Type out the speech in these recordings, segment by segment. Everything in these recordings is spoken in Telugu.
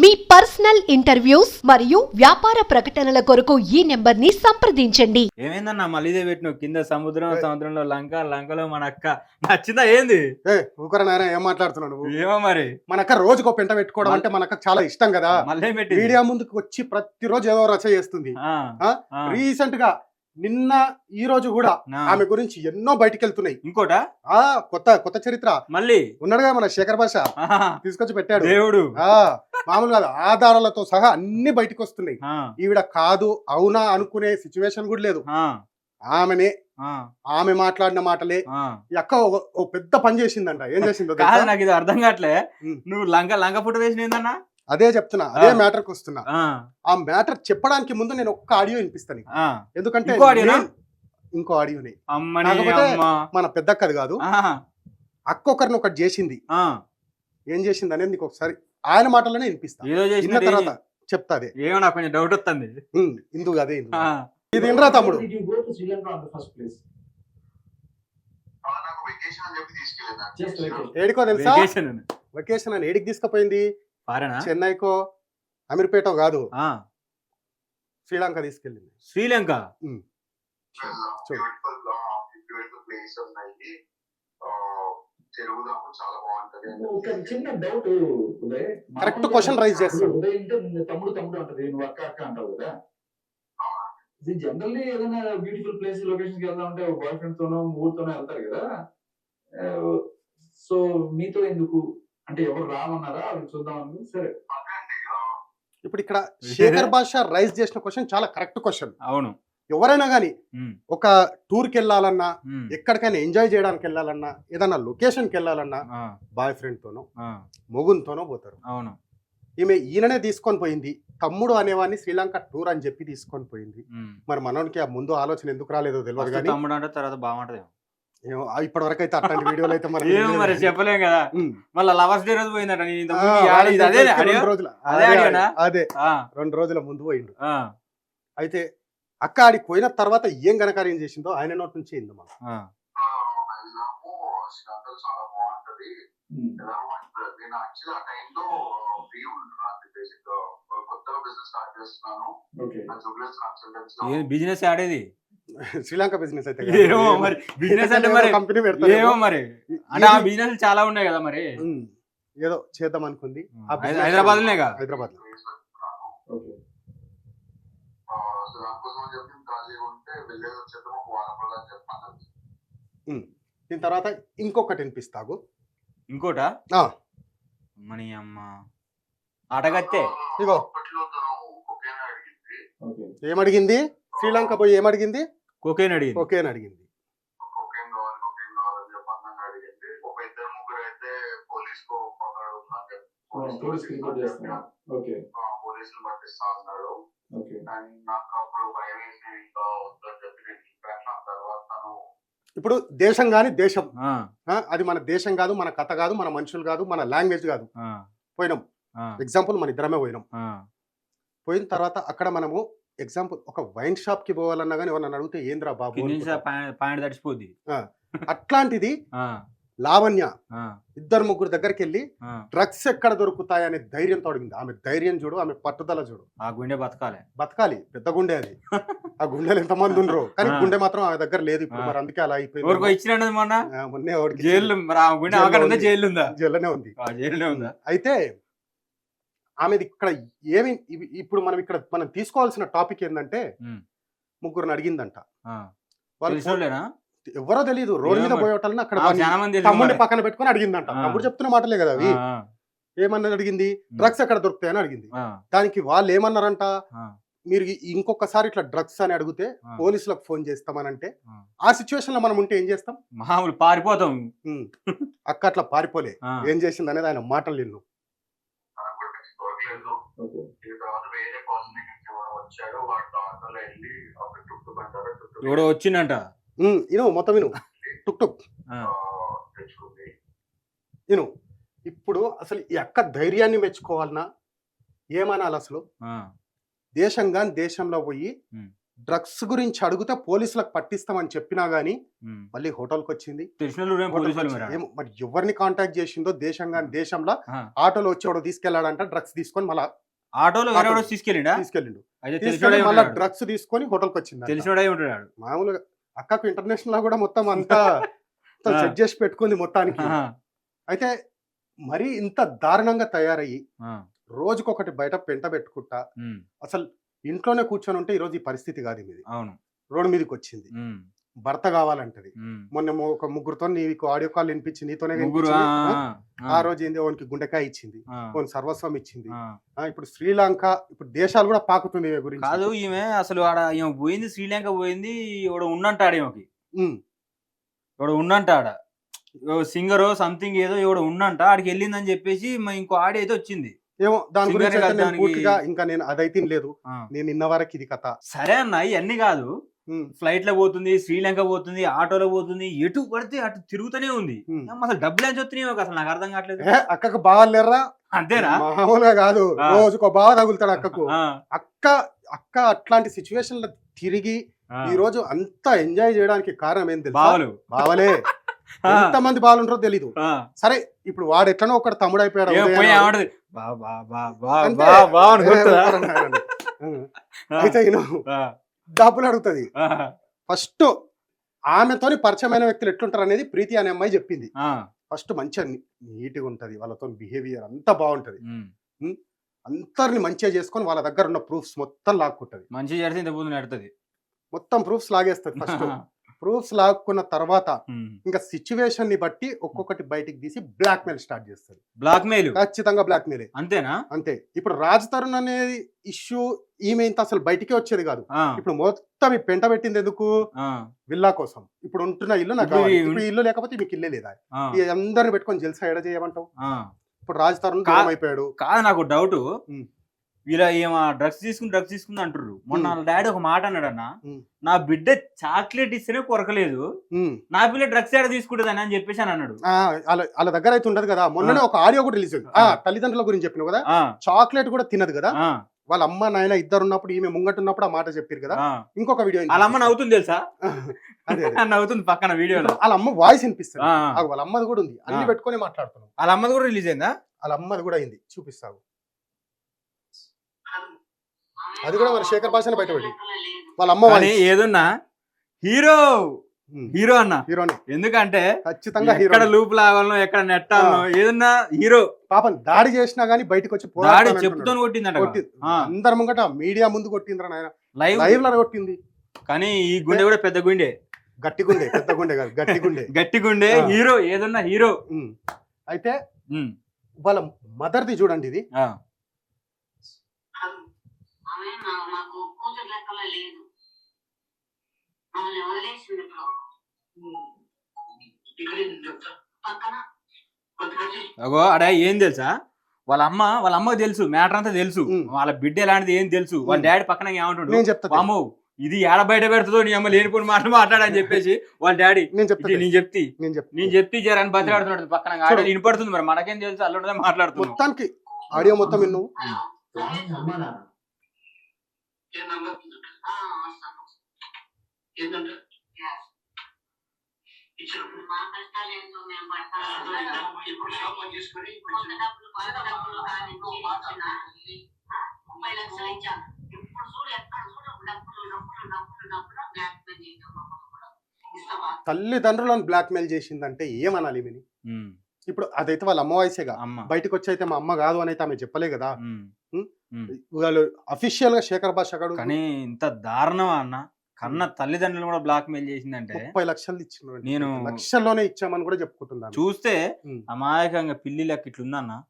మీ పర్సనల్ ఇంటర్వ్యూస్ మరియు వ్యాపార ప్రకటనల కొరకు ఈ నెంబర్ని సంప్రదించండి. ఏమైందన్నా? మళ్ళీ ఇదే పెట్టినావు. కింద సముద్రం సముద్రంలో లంక లంకలో మన అక్క. నచ్చిందా ఏంది? ఏ ఊకర నాయన ఏం మాట్లాడుతున్నావు నువ్వు? ఏమో మరి. మన అక్క రోజుకో పెంట పెట్టుకోవడం అంటే మనకు చాలా ఇష్టం కదా. మళ్ళీ పెట్టి మీడియా ముందుకు వచ్చి ప్రతిరోజు ఏదో రచ చేస్తుంది. ఆ? రీసెంట్గా నిన్న ఈ రోజు కూడా ఆమె గురించి ఎన్నో బయటికి వెళ్తున్నాయి ఇంకోట? ఆ కొత్త కొత్త చరిత్ర. మళ్ళీ? ఉన్నాడుగా మన శేఖర్ భాష తీసుకొచ్చి పెట్టాడు. దేవుడు. ఆ మామూలు కాదు ఆధారాలతో సహా అన్ని బయటికి వస్తున్నాయి ఈవిడ కాదు అవునా అనుకునే సిచ్యువేషన్ కూడా లేదు. ఆమెనే ఆమె మాట్లాడిన మాటలే. అక్క ఓ- పెద్ద పని చేసిందంట. ఏం చేసిందో? నాకు ఇది అర్థం కావట్లే. నువ్వు లంక లంక ఫోటో వేసిన ఏందన్నా? అదే చెప్తున్నా అదే. మ్యాటర్కి వస్తున్నా ఆ, మ్యాటర్ చెప్పడానికి ముందు నేను ఒక్క ఆడియో వినిపిస్తాను. ఎందుకంటే ఇంకో ఆడియోనా? అమ్మ. మన పెద్దక్కది కాదు. ఆ, అక్క ఒకరిని ఒకటి చేసింది. ఆ. ఏం చేసింది అనేది నీకు ఒకసారి ఆయన మాటలోనే వినిపిస్తా. ఏదో విన్న చేసిన తర్వాత చెప్తా అదే. ఏమో నాకు కొంచెం డౌట్ వస్తుంది. ఇందు అదే ఇందు ఆ, ఇది వినరా తమ్ముడు. ఏడికో తెలుసా. వెకేషన్ అని. ఏడికి తీసుకుపోయింది? చెన్నైకో అమీర్పేటో కాదు. ఆ, శ్రీలంక తీసుకెళ్ళింది. శ్రీలంక? Correct question raise చేస్తాడు. తమ్ముడు తమ్ముడు అంటది నువ్వు అక్క అక్క అంటావు కదా. ఇది జనరల్లీ ఏదైనా బ్యూటిఫుల్ ప్లేస్ లొకేషన్కి వెళ్దాం అంటే బాయ్ ఫ్రెండ్ తోనో ఊరితోనో వెళ్తారు కదా. సో మీతో ఎందుకు అంటే ఎవరు రామన్నారా? అవి చూద్దాం సరే. అదే ఇప్పుడు ఇక్కడ శేఖర్ భాష రైజ్ చేసిన క్వశ్చన్ చాలా కరెక్ట్ క్వశ్చన్. అవును. ఎవరైనా కానీ ఒక టూర్కి వెళ్ళాలన్నా ఎక్కడికైనా ఎంజాయ్ చేయడానికి వెళ్ళాలన్నా ఏదైనా లొకేషన్కి వెళ్ళాలన్నా బాయ్ ఫ్రెండ్తోనో మొగున్తోనో పోతారు. అవును. ఈమె ఈయననే తీసుకొని పోయింది. తమ్ముడు అనేవాడిని శ్రీలంక టూర్ అని చెప్పి తీసుకొని పోయింది. మరి మనోనికి ఆ ముందు ఆలోచన ఎందుకు రాలేదో తెలియదు కానీ తమ్ముడు అంటే తర్వాత బాగుంటది ఇప్పటి వరకు అయితే అట్లాంటి వీడియోలు అయితే ఏమో మరి చెప్పలేం కదా. మళ్ళీ లవర్స్ డే రోజు పోయిందట? రెండు రోజుల. అదే రెండు రోజుల ముందు పోయిండు. ఆ, అయితే అక్క ఆడికి పోయిన తర్వాత ఏం ఘనకార్యం చేసిందో ఆయన నోటి నుంచి ఇందు మనం. నేను యాక్చువల్లీ ఆ. టైంలో ఫ్రీ ఉంటున్నాను బేసిక్ స్టార్ట్ చేస్తున్నాను బిజినెస్ ఆడేది? శ్రీలంక బిజినెస్ అయితే ఏమో మరి బిజినెస్ అంటే మరి కంపెనీ ఏమో మరి? అంటే ఆ బిజినెస్ చాలా ఉన్నాయి కదా మరి? ఏదో చేద్దాం అనుకుంది. ఆ హై- హైదరాబాద్లోనేగా? హైదరాబాద్లో దీని తర్వాత ఇంకొకటి వినిపిస్తాగు. ఇంకోట? ఆ. మని అమ్మ. ఆటగత్తే. ఇగో. ఏమడిగింది? శ్రీలంక పోయి ఏమడిగింది? కోకేన్ అడిగింది. ఓకే అని అడిగింది. పోలీసులు పట్టిస్తా అన్నాడు. అండ్ నాకు అప్పుడు భయం ఇంకా వద్దని చెప్పి నేను చెప్పాను ఆ తర్వాత తను ఇప్పుడు దేశం కాని దేశం. అది మన దేశం కాదు మన కథ కాదు మన మనుషులు కాదు మన లాంగ్వేజ్ కాదు. ఆ, పోయినాం. ఆ, ఎగ్జాంపుల్ మన ఇద్దరమే పోయినాం. ఆ, పోయిన తర్వాత అక్కడ మనము ఎగ్జాంపుల్ ఒక వైన్ షాప్కి పోవాలన్నా కానీ ఎవరన్నా అడిగితే ఏంద్రా బాబు. పాయింట్ తడిచిపోద్ది అట్లాంటిది లావణ్య ఇద్దరు ముగ్గురు దగ్గరికి వెళ్ళి. డ్రగ్స్ ఎక్కడ దొరుకుతాయి అనే ధైర్యంతో అడిగింది. ఆమె ధైర్యం చూడు ఆమె పట్టుదల చూడు. ఆ గుండె బతకాలి. బతకాలి. పెద్ద గుండె అది. ఆ గుండెలు ఎంతమంది ఉండరు. కానీ. గుండె మాత్రం ఆమె దగ్గర లేదు ఇప్పుడు. మరి అందుకే అలా అయిపోయింది. మొన్న? మొన్నే జైలు. జైలు జైల్లోనే ఉందా? అయితే ఆమెది ఇక్కడ ఏమి ఇప్పుడు మనం ఇక్కడ మనం తీసుకోవాల్సిన టాపిక్ ఏంటంటే ఉమ్. ముగ్గురిని అడిగిందంట. వాళ్ళు? ఎవరో తెలియదు రోడ్డు మీద. పోయేటల్ని అక్కడ తమ్ముడిని. పక్కన పెట్టుకొని అడిగిందంట. తమ్ముడు చెప్తున్న మాటలే కదా అవి ఏమన్నది అడిగింది డ్రగ్స్ ఎక్కడ దొరుకుతాయని అడిగింది దానికి వాళ్ళు ఏమన్నారంట మీరు ఇంకొకసారి ఇట్లా డ్రగ్స్ అని అడిగితే. పోలీసులకు ఫోన్ చేస్తామనంటే ఆ. ఆ సిచ్యువేషన్లో మనం ఉంటే ఏం చేస్తాం మామూలు పారిపోతాం. అక్క అట్లా పారిపోలే ఏం చేసింది అనేది ఆయన మాటలు నిన్ను ఎవడో వచ్చిందంట ఇను మొత్తం విను టుక్ టుక్ ఇను ఇప్పుడు అసలు ఈ అక్క ధైర్యాన్ని మెచ్చుకోవాలన్నా ఏమనాలి అసలు? ఆ, దేశం కానీ దేశంలో పోయి. డ్రగ్స్ గురించి అడిగితే పోలీసులకు పట్టిస్తామని చెప్పినా గానీ. మళ్ళీ హోటల్కి వచ్చింది. మరి ఎవరిని కాంటాక్ట్ చేసిందో దేశం కానీ దేశంలో. ఆటోలో వచ్చేవాడు తీసుకెళ్ళాడంట డ్రగ్స్ తీసుకొని మళ్ళా ఆటోలో తీసుకెళ్ళిండా తీసుకెళ్ళిండు మళ్ళీ డ్రగ్స్ తీసుకొని హోటల్కి వచ్చింది తెలిసినోడే ఉంటాడు మామూలుగా అక్కకు ఇంటర్నేషనల్ కూడా మొత్తం అంతా. సెట్ చేసి పెట్టుకుంది మొత్తానికి. అయితే మరి ఇంత దారుణంగా తయారయ్యి. రోజుకొకటి బయట పెంట పెట్టుకుంటా. అసలు ఇంట్లోనే కూర్చొని ఉంటే ఈరోజు ఈ పరిస్థితి కాదు మీది అవును రోడ్డు మీదకి వచ్చింది. భర్త కావాలంటది. మొన్న ఒక ముగ్గురుతో నీకు ఆడియో కాల్ వినిపించి నీతోనే ఆ, రోజు ఏంది? ఓనికి గుండెకాయ ఇచ్చింది. ఓన్ సర్వస్వం ఇచ్చింది. ఇప్పుడు శ్రీలంక ఇప్పుడు దేశాలు కూడా పాకుతుంది ఈమె గురించి. కాదు ఈమె అసలు ఆడ ఈమె పోయింది శ్రీలంక పోయింది ఇవిడ ఉన్నంటాడు ఈమెకి. ఇవిడ ఉన్నంట ఆడ సింగరో సంథింగ్ ఏదో ఇవిడ ఉన్నంట ఆడికి వెళ్ళిందని చెప్పేసి మా ఇంకో ఆడి అయితే వచ్చింది. ఏమో దాని గురించి పూర్తిగా ఇంకా నేను అదైతే లేదు. నేను ఇన్న వరకు ఇది కథ. సరే అన్న ఇవన్నీ కాదు. ఫ్లైట్లో పోతుంది శ్రీలంక పోతుంది ఆటోలో పోతుంది ఎటు పడితే అటు తిరుగుతూనే ఉంది. అసలు డబ్బులు ఏం చూస్తున్నాయి అసలు నాకు అర్థం కావట్లేదు. అక్కకు బాగాలేరా అంతేనా? మామూలుగా కాదు. రోజుకో బాగా తగులుతాడు అక్కకు. అక్క అక్క అట్లాంటి సిచ్యువేషన్లో తిరిగి. ఈ రోజు అంతా ఎంజాయ్ చేయడానికి కారణం ఏం తెలుసా? బావలు. బావలే. ఎంత మంది బాలుంటారో తెలీదు. ఆ. సరే ఇప్పుడు వాడు ఎట్లనో ఒకటి తమ్ముడు అయిపోయాడు అయితే డబ్బులు అడుగుతుంది. ఫస్ట్ ఆమెతోని పరిచయమైన వ్యక్తులు ఎట్లుంటారు అనేది ప్రీతి అనే అమ్మాయి చెప్పింది. ఫస్ట్ మంచిగా నీట్గా ఉంటది వాళ్ళతో బిహేవియర్ అంతా బాగుంటది. అందరిని మంచిగా చేసుకొని వాళ్ళ దగ్గర ఉన్న ప్రూఫ్స్ మొత్తం లాక్కుంటది. మంచి చేస్తే ఇంత బుద్ధి నడుతుంది. మొత్తం ప్రూఫ్స్ లాగేస్తుంది ఫస్ట్. ప్రూఫ్స్ లాక్కున్న తర్వాత ఇంకా సిచ్యువేషన్ని బట్టి ఒక్కొక్కటి బయటికి తీసి బ్లాక్ మెయిల్ స్టార్ట్ చేస్తుంది బ్లాక్ మెయిల్ ఖచ్చితంగా బ్లాక్ మెయిల్ అంతేనా? అంతే. ఇప్పుడు రాజ్ తరుణ్ అనేది ఇష్యూ ఈమె ఇంత అసలు బయటికే వచ్చేది కాదు. ఇప్పుడు మొత్తం ఈ పెంట పెట్టింది ఎందుకు? విల్లా కోసం. ఇప్పుడు ఉంటున్న ఇల్లు నాకు ఇప్పుడు ఇల్లు లేకపోతే మీకు ఇల్లే లేదా? అందరిని పెట్టుకొని జల్సా ఎడ చేయమంటావు. ఇప్పుడు రాజ్ తరుణ్ అయిపోయాడు. కాదు నాకు డౌట్. వీళ్ళ ఏమో డ్రగ్స్ తీసుకుని డ్రగ్స్ తీసుకుంది అంటారు మొన్న డాడీ ఒక మాట అన్నాడన్న ఉమ్. నా బిడ్డ చాక్లెట్ ఇస్తేనే కొరకలేదు. నా పిల్ల డ్రగ్స్ ఏడ తీసుకుంటుందని అని చెప్పేసి అని అన్నాడు. వాళ్ళ దగ్గర అయితే ఉండదు కదా. మొన్ననే ఒక ఆడియో కూడా రిలీజ్. తల్లిదండ్రుల గురించి చెప్పిన కదా? చాక్లెట్ కూడా తినదు కదా? వాళ్ళ అమ్మ నాయన ఇద్దరు ఉన్నప్పుడు ఈమె ముంగట ఉన్నప్పుడు ఆ మాట చెప్పారు కదా. ఇంకొక వీడియో వాళ్ళ అమ్మ నవ్వుతుంది తెలుసా? నవ్వుతుంది పక్కన వీడియోలో వాళ్ళ అమ్మ వాయిస్ వినిపిస్తుంది. వాళ్ళ అమ్మది కూడా ఉంది. అన్ని. పెట్టుకొని మాట్లాడుతున్నాం. వాళ్ళ అమ్మది కూడా రిలీజ్ అయిందా? వాళ్ళ అమ్మది కూడా అయింది. చూపిస్తావు. అది కూడా మరి శేఖర్ భాషను బయటపెట్టి వాళ్ళ అమ్మ కానీ వాయిస్ ఏదున్నా హీరో హీరో అన్న. హీరోని. ఎందుకంటే ఖచ్చితంగా హీరో ఎక్కడ లూప్ లాగాలనో ఎక్కడ నెట్టాలనో ఏదన్నా హీరో. పాపం దాడి చేసినా గానీ బయటకు వచ్చి దాడి చెప్పుతో అంటున్నాడు. కొట్టిందట కొట్టి. అందరి ముంగట మీడియా ముందు కొట్టిందిరా నాయన. లైవ్ లైవ్లో కొట్టింది. కానీ ఈ గుండె కూడా పెద్ద గుండె. గట్టి గుండె పెద్ద గుండె కాదు గట్టి గుండె. గట్టి గుండె ఆ. హీరో ఏదన్నా హీరో. ఉమ్. అయితే ఉమ్, వాళ్ళ మదర్ది చూడండి ఇది. ఆ, నాకు కూతురు లెక్కలో లేదు. ఆమెను వదిలేసింది ఇప్పుడు? పక్కన. అగో అడ ఏం తెలుసా? వాళ్ళ అమ్మ వాళ్ళ అమ్మకి తెలుసు మ్యాటర్ అంతా తెలుసు. వాళ్ళ బిడ్డ ఎలాంటిది ఏం తెలుసు? వాళ్ళ. డాడీ పక్కన ఏమంటాడు? నేను చెప్తా వామో ఇది ఏడ బయట పెడుతుందో నీ అమ్మ లేనిపోయిన మాటలు మాట్లాడని చెప్పేసి వాళ్ళ డాడీ. నేను చెప్తా ఇది నేను చెప్తి. నేను చెప్తా నేను చెప్తి జరని బతిలాడుతున్నాడు పక్కన. ఆడ. వినపడుతుంది మరి. మనకేం తెలుసు? అల్లుడదే మాట్లాడుతున్నాం మొత్తానికి ఆడియో మొత్తం విన్ను. ఆ, వస్తాను. మా కష్టాలు ఏంటో మేము పడతాము ఇప్పుడు షాప్ చేసుకొని కొంత డబ్బులు కొంత డబ్బులు కానించి ఇచ్చిన, ఆ, ముప్పై లక్షలు ఇచ్చాను ఇప్పుడు చూడు ఎక్కడ చూడు డబ్బులు డబ్బులు డబ్బులు డబ్బులు బ్లాక్ మెయిల్ చేయడం డబ్బులు కూడా. ఇస్తావా? తల్లిదండ్రులను బ్లాక్మెయిల్ చేసిందంటే ఏమనాలి ఇప్పుడు అదైతే వాళ్ళ అమ్మ వయసేగా అమ్మ. బయటకు వచ్చి అయితే మా అమ్మ కాదు అని అయితే ఆమె చెప్పలే కదా. వాళ్ళు అఫీషియల్గా శేఖర్ భాష గారు కానీ ఇంత దారుణమా అన్న? కన్న తల్లిదండ్రులు కూడా బ్లాక్ మెయిల్ చేసిందంటే? ముప్పై లక్షలు ఇచ్చిన నేను- లక్షల్లోనే ఇచ్చామని కూడా చెప్పుకుంటున్నాను. చూస్తే. అమాయకంగా పిల్లి లెక్క ఇట్లుందన్న.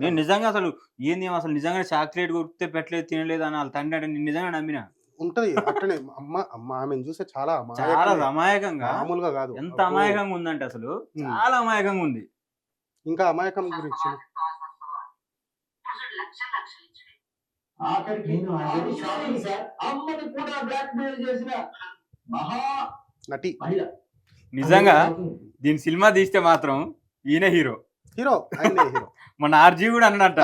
నేను నిజంగా అసలు ఏంది అసలు నిజంగా చాక్లెట్ కొడితే పెట్టలేదు తినలేదు అని వాళ్ళ తండ్రి అంటే నేను నిజంగా నమ్మిన. ఉంటది. అట్టనే అమ్మ అమ్మ ఆమెను చూస్తే చాలా చాలా అమాయకంగా- మామూలుగా కాదు. ఎంత. అమాయకంగా ఉందంటే అసలు. చాలా అమాయకంగా ఉంది. ఇంకా అమాయకం గురించి ఇప్పుడు చూడు లక్షలు లక్షలు ఇచ్చాడు ఆఖరికి అమ్మని కూడా బ్లాక్ మెయిల్ చేసిన మహా నటి. మహిళ. నిజంగా దీని సినిమా తీస్తే మాత్రం ఈయన హీరో. హీరో మన ఆర్జీ కూడా అన్నట్ట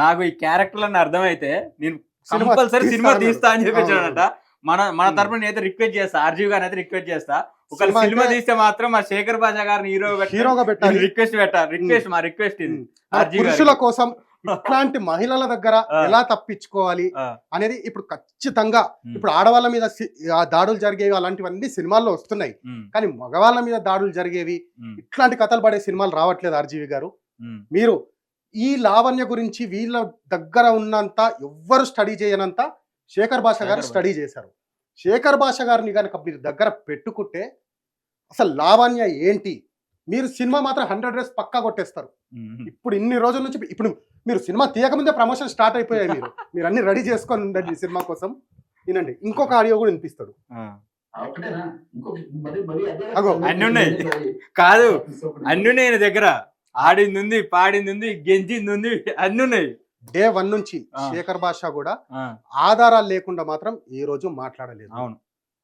నాకు ఈ క్యారెక్టర్ అని అర్థమైతే నేను కంపల్సరీ సినిమా. తీస్తా అని చెప్పేసాడట మన మన. తరపున నేనైతే రిక్వెస్ట్ చేస్తా ఆర్జీవి గారిని అయితే రిక్వెస్ట్ చేస్తా. ఒక సినిమా తీస్తే మాత్రం మా శేఖర్ బాజా గారిని హీరో హీరోగా పెట్టాలి. రిక్వెస్ట్ పెట్టాలి రిక్వెస్ట్ మా రిక్వెస్ట్ ఇది. ఆర్జీ. పురుషుల కోసం ఇట్లాంటి మహిళల దగ్గర. ఎలా తప్పించుకోవాలి. అనేది ఇప్పుడు ఖచ్చితంగా. ఇప్పుడు ఆడవాళ్ళ మీద దాడులు జరిగేవి అలాంటివన్నీ సినిమాల్లో వస్తున్నాయి. కానీ మగవాళ్ళ మీద దాడులు జరిగేవి ఇట్లాంటి కథలు పడే సినిమాలు రావట్లేదు ఆర్జీవి గారు. మీరు ఈ లావణ్య గురించి వీళ్ళ దగ్గర ఉన్నంత ఎవ్వరు స్టడీ చేయనంత శేఖర్ భాష గారు స్టడీ చేశారు. శేఖర్ భాష గారిని కనుక మీరు దగ్గర పెట్టుకుంటే అసలు లావణ్య ఏంటి? మీరు సినిమా మాత్రం హండ్రెడ్ డేస్ పక్కా కొట్టేస్తారు. ఇప్పుడు ఇన్ని రోజుల నుంచి ఇప్పుడు మీరు సినిమా తీయకముందే ప్రమోషన్ స్టార్ట్ అయిపోయాయి మీరు. మీరు అన్ని రెడీ చేసుకొని ఉండండి ఈ సినిమా కోసం. వినండి ఇంకొక ఆడియో కూడా వినిపిస్తాడు. అన్నీ ఉన్నాయి. కాదు అన్ని ఉన్నాయి దగ్గర. ఆడింది ఉంది పాడింది ఉంది గెంజింది ఉంది అన్ని ఉన్నాయి. డే వన్ నుంచి. శేఖర్ భాష కూడా ఆధారాలు లేకుండా మాత్రం ఈ రోజు మాట్లాడలేదు. అవును.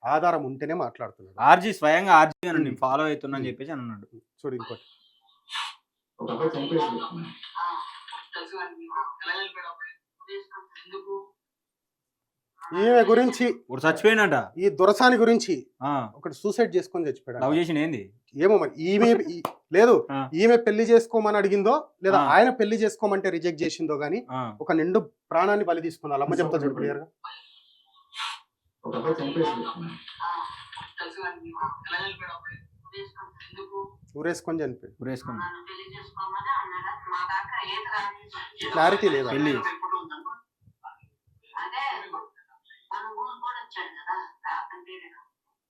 ఆధారం ఉంటేనే మాట్లాడుతున్నాడు. ఆర్జీ స్వయంగా ఆర్జీ అని నేను ఫాలో అవుతున్నా అని చెప్పేసి అని అన్నాడు. చూడు ఇంకోటి. ఈమె గురించి ఇప్పుడు చచ్చిపోయినట. ఈ దొరసాని గురించి ఆ, ఒకటి సూసైడ్ చేసుకొని లవ్ చచ్చిపోయాడు చేసిన ఏంది? ఏమో మరి ఈమె లేదు. ఈమె పెళ్ళి చేసుకోమని అడిగిందో లేదా. ఆయన పెళ్ళి చేసుకోమంటే రిజెక్ట్ చేసిందో గానీ ఒక నిండు ప్రాణాన్ని బలి తీసుకున్నారు అమ్మ చెప్తా చూడు క్లియర్గా ఒక అబ్బాయి చంపేసి ఆ, తెలుసు కానీ మీకు ఎలా వెళ్ళిపోయాడు అబ్బాయి తీసుకుంటే ఎందుకు? ఊరేసుకొని ఏది రాని క్లారిటీ లేదా? అంటే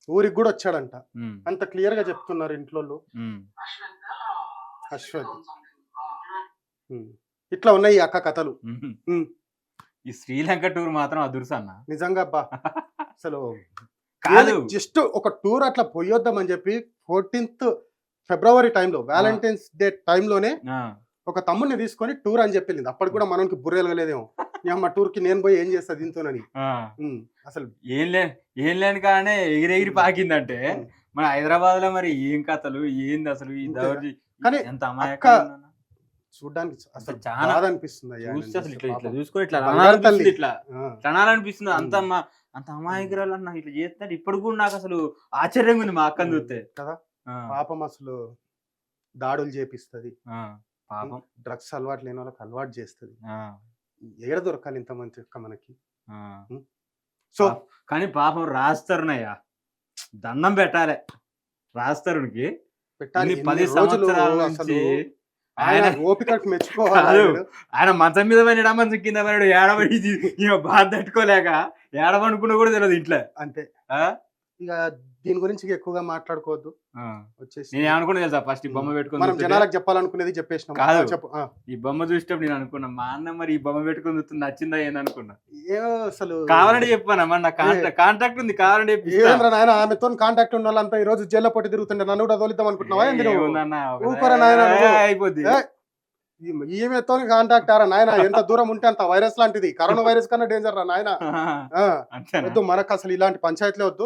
ఊరికి కూడా వచ్చాడంట. అంత క్లియర్గా చెప్తున్నారు ఇంట్లో. అశ్వత్. ఇట్లా ఉన్నాయి ఈ అక్క కథలు. ఈ శ్రీలంక టూర్ మాత్రం అదుర్స్ అన్న. నిజంగా అబ్బా. అసలు కాదు. జస్ట్ ఒక టూర్ అట్లా పోయొద్దామని చెప్పి ఫోర్టీన్త్ ఫిబ్రవరి టైంలో వ్యాలంటైన్స్ డే టైంలోనే ఒక తమ్ముడిని తీసుకొని టూర్ అని చెప్పి అప్పటికి కూడా మనకి బుర్రెలగలేదేమో అమ్మ టూర్కి నేను పోయి ఏం చేస్తా దీంతోనని. అసలు ఏం లే ఏం లేని కానీ ఎగిరెగిరి పాకిందంటే ఉమ్. మన హైదరాబాద్లో మరి ఏం కథలు ఏంది అసలు కానీ ఎంత. చూడ్డానికి అసలు చాలా అనిపిస్తుంది చూస్తే అసలు ఇట్లా ఇట్లా అనాలనిపిస్తుంది అంత అంత అమాయకురాలు అన్న ఇట్లా చేస్తాడు. ఇప్పుడు కూడా నాకు అసలు ఆశ్చర్యంగా ఉంది మా అక్కని చూస్తే. కదా? పాపం అసలు దాడులు చేపిస్తుంది. పాపం. డ్రగ్స్ అలవాటు లేని వాళ్ళకి అలవాటు చేస్తుంది. ఎక్కడ దొరకాలి ఇంత మంచి మనకి. సో కానీ పాపం రాస్తరునయ్యా. దండం పెట్టాలి. రాస్తరునికి. పెట్టాలి. పది సంవత్సరాల నుంచి ఆయన ఓపికకు మెచ్చుకోవాలి. ఆయన. మంచం మీద పడినా మంచం కింద పడాడు ఏడబడి ఇక బాధ తట్టుకోలేక ఏడవనుకున్నా కూడా తెలియదు ఇంట్లో అంతే ఆ? ఇక దీని గురించి ఎక్కువగా మాట్లాడుకోవద్దు. వచ్చేసి నేను ఏమనుకున్నా తెలుసా? ఫస్ట్ ఈ బొమ్మ పెట్టుకుని మనం జనాలకు చెప్పాలనుకునేది చెప్పేసినాం. కాదు. ఆ, చెప్పు ఆ. ఈ బొమ్మ చూసేటప్పుడు నేను అనుకున్నా మా అన్న మరి ఈ బొమ్మ పెట్టుకుని చూస్తుంది నచ్చిందా ఏందనుకున్నా ఏమో అసలు కావాలంటే చెప్పాను? మన కాంట్రాక్ట్ కాంట్రాక్ట్ ఉంది కావాలంటే చెప్పిస్తా. ఏంద్రా నాయన? ఆమెతో కాంటాక్ట్ ఉన్న వాళ్ళంతా ఈ రోజు జైల్లో పట్టి తిరుగుతుంటే నన్ను కూడా తోలిద్దాం అనుకుంటున్నావా ఏంది నువ్వు? ఏముందన్నా, ఒక- ఊరుకోరా నాయనా నువ్వు. ఏ, అయిపోద్ది. ఏ, ఈ- ఈమెతో కాంటాక్ట్ ఆరా నాయన? ఎంత దూరం ఉంటే అంత వైరస్ లాంటిది. కరోనా వైరస్ కన్నా డేంజర్ రా నాయన. ఆ, అంతేనా? వద్దు మనకు అసలు ఇలాంటి పంచాయతీలే వద్దు.